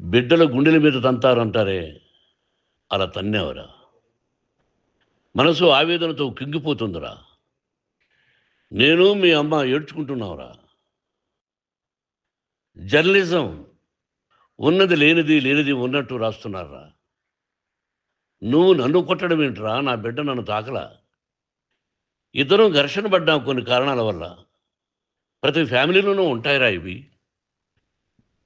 బిడ్డల గుండెల మీద తంతారంటారే అలా తన్నేవరా? మనసు ఆవేదనతో కింగిపోతుందిరా. నేను మీ అమ్మ ఏడ్చుకుంటున్నావురా. జర్నలిజం ఉన్నది లేనిది లేనిది ఉన్నట్టు రాస్తున్నారా? నువ్వు నన్ను కొట్టడం ఏంట్రా? నా బిడ్డ నన్ను తాకలా? ఇద్దరం ఘర్షణ పడ్డాం కొన్ని కారణాల వల్ల. ప్రతి ఫ్యామిలీలోనూ ఉంటాయిరా ఇవి.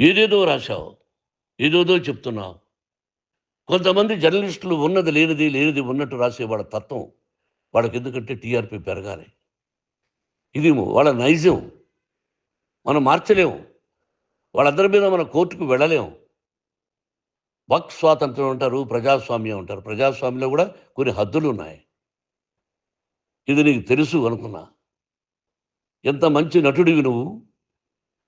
ఏదేదో రాశావు ఏదేదో చెప్తున్నావు. కొంతమంది జర్నలిస్టులు ఉన్నది లేనిది లేనిది ఉన్నట్టు రాసే వాళ్ళ తత్వం వాళ్ళకి ఎందుకంటే టీఆర్పీ పెరగాలి. ఇది వాళ్ళ నైజం. మనం మార్చలేము వాళ్ళందరి మీద మన కోర్టుకు వెళ్ళలేము వక్ స్వాతంత్రం అంటారు ప్రజాస్వామ్యం అంటారు. ప్రజాస్వామ్యంలో కూడా కొన్ని హద్దులు ఉన్నాయి ఇది నీకు తెలుసు అనుకున్నా. ఎంత మంచి నటుడివి నువ్వు.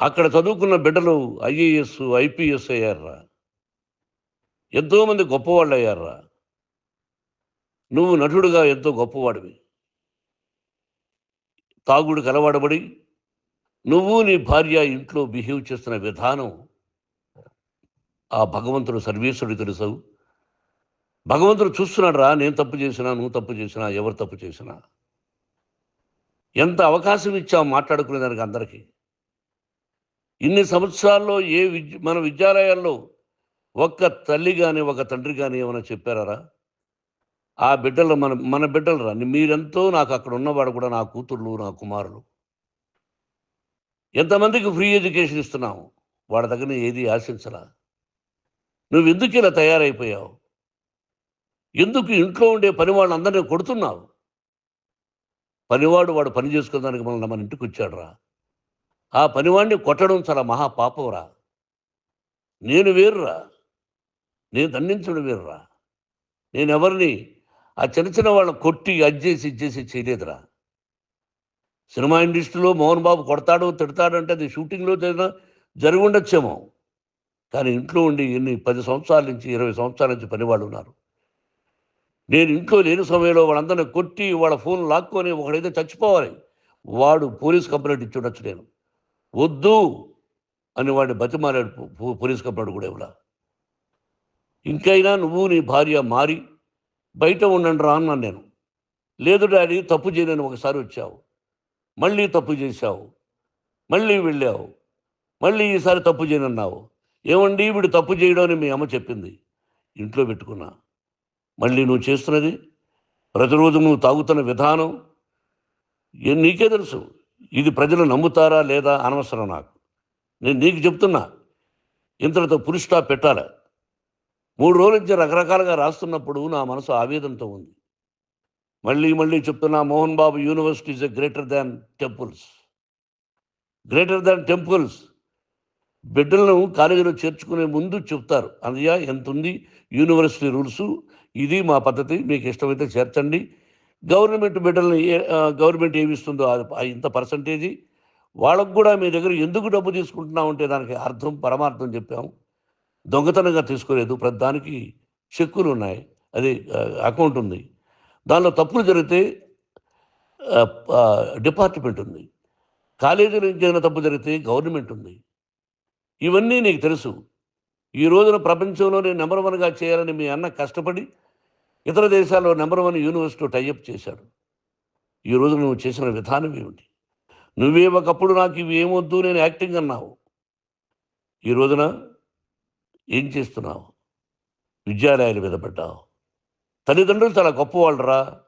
అక్కడ చదువుకున్న బిడ్డలు ఐఏఎస్ ఐపీఎస్ అయ్యారా? ఎంతోమంది గొప్పవాళ్ళు అయ్యారా? నువ్వు నటుడుగా ఎంతో గొప్పవాడివి. తాగుడు కలవాడబడి నువ్వు నీ భార్య ఇంట్లో బిహేవ్ చేస్తున్న విధానం ఆ భగవంతుడు సర్వేశ్వరుడు తెలుసావు భగవంతుడు చూస్తున్నాడు రా నేను తప్పు చేసినా నువ్వు తప్పు చేసినా ఎవరు తప్పు చేసినా. ఎంత అవకాశం ఇచ్చావు మాట్లాడుకునేదానికి అందరికీ? ఇన్ని సంవత్సరాల్లో ఏ విద్య మన విద్యాలయాల్లో ఒక్క తల్లి కానీ ఒక తండ్రి కానీ ఏమైనా చెప్పారా ఆ బిడ్డలు మన మన బిడ్డలు రాని మీరెంతో నాకు అక్కడ ఉన్నవాడు కూడా నా కూతుర్లు నా కుమారులు. ఎంతమందికి ఫ్రీ ఎడ్యుకేషన్ ఇస్తున్నావు? వాడి దగ్గర ఏది ఆశించలా? నువ్వు ఎందుకు ఇలా తయారైపోయావు? ఎందుకు ఇంట్లో ఉండే పని వాళ్ళందరినీ కొడుతున్నావు? పనివాడు వాడు పని చేసుకోవడానికి మనల్ని మన ఇంటికి వచ్చాడు రా ఆ పనివాడిని కొట్టడం చాలా మహాపాపంరా నేను వేరురా. నేను దండించడం వేరురా. నేను ఎవరిని ఆ చిన్న చిన్న వాళ్ళని కొట్టి అజ్జేసి ఇచ్చేసి చేయలేదురా. సినిమా ఇండస్ట్రీలో మోహన్ బాబు కొడతాడు తిడతాడు అంటే అది షూటింగ్లో ఏదైనా జరిగి ఉండొచ్చేమో కానీ ఇంట్లో ఉండి ఎన్ని పది సంవత్సరాల నుంచి ఇరవై సంవత్సరాల నుంచి పనివాళ్ళు ఉన్నారు. నేను ఇంట్లో లేని సమయంలో వాళ్ళందరినీ కొట్టి వాళ్ళ ఫోన్ లాక్కొని ఒకడైతే చచ్చిపోవాలి. వాడు పోలీస్ కంప్లైంట్ ఇచ్చి ఉండొచ్చు నేను. వద్దు అని వాడిని బతిమాలాడు పోలీస్ కంప్లైంట్ కూడా ఇవ్వలా. ఇంకైనా నువ్వు నీ భార్య మారి బయట ఉండండి రా అన్నాను నేను. లేదు డాడీ తప్పు చేయలేని ఒకసారి వచ్చావు. మళ్ళీ తప్పు చేశావు. మళ్ళీ వెళ్ళావు. మళ్ళీ ఈసారి తప్పు చేయనన్నావు. ఏమండి వీడు తప్పు చేయడం అని మీ అమ్మ చెప్పింది. ఇంట్లో పెట్టుకున్నా. మళ్ళీ నువ్వు చేస్తున్నది? ప్రతిరోజు నువ్వు తాగుతున్న విధానం? నీకే తెలుసు. ఇది ప్రజలు నమ్ముతారా లేదా అనవసరం నాకు. నేను నీకు చెప్తున్నా ఇంతటితో పులి స్టాప్ పెట్టాలి? మూడు రోజుల నుంచి రకరకాలుగా రాస్తున్నప్పుడు నా మనసు ఆవేదంతో ఉంది. మళ్ళీ మళ్ళీ చెప్తున్నా Mohan Babu university is a greater than temples. Greater than temples. బిడ్డలను కాలేజీలో చేర్చుకునే ముందు చెప్తారు అన్నయ్య ఎంత ఉంది యూనివర్సిటీ రూల్స్? ఇది మా పద్ధతి మీకు ఇష్టమైతే చేర్చండి. గవర్నమెంట్ బిడ్డల్ని ఏ- గవర్నమెంట్ ఏమిస్తుందో అది ఇంత పర్సంటేజీ. వాళ్ళకు కూడా మీ దగ్గర ఎందుకు డబ్బు తీసుకుంటున్నావు అంటే దానికి అర్థం పరమార్థం చెప్పాము. దొంగతనంగా తీసుకోలేదు. ప్రతి దానికి చెక్కులు ఉన్నాయి. అది అకౌంట్ ఉంది. దానిలో తప్పులు జరిగితే డిపార్ట్మెంట్ ఉంది. కాలేజీలో ఇంకేదైనా తప్పు జరిగితే గవర్నమెంట్ ఉంది. ఇవన్నీ నీకు తెలుసు. ఈ రోజున ప్రపంచంలోనే నెంబర్ వన్గా చేయాలని మీ అన్న కష్టపడి ఇతర దేశాల్లో నెంబర్ వన్ యూనివర్సిటీ టైఅప్ చేశాడు ఈ రోజు నువ్వు చేసిన విధానం ఏమిటి? నువ్వే ఒకప్పుడు నాకు ఇవి ఏమొద్దు నేను యాక్టింగ్ అన్నావు. ఈ రోజున ఏం చేస్తున్నావు? విద్యాలయాలు మీద పడ్డావు. తల్లిదండ్రులు చాలా గొప్పవాళ్ళరా.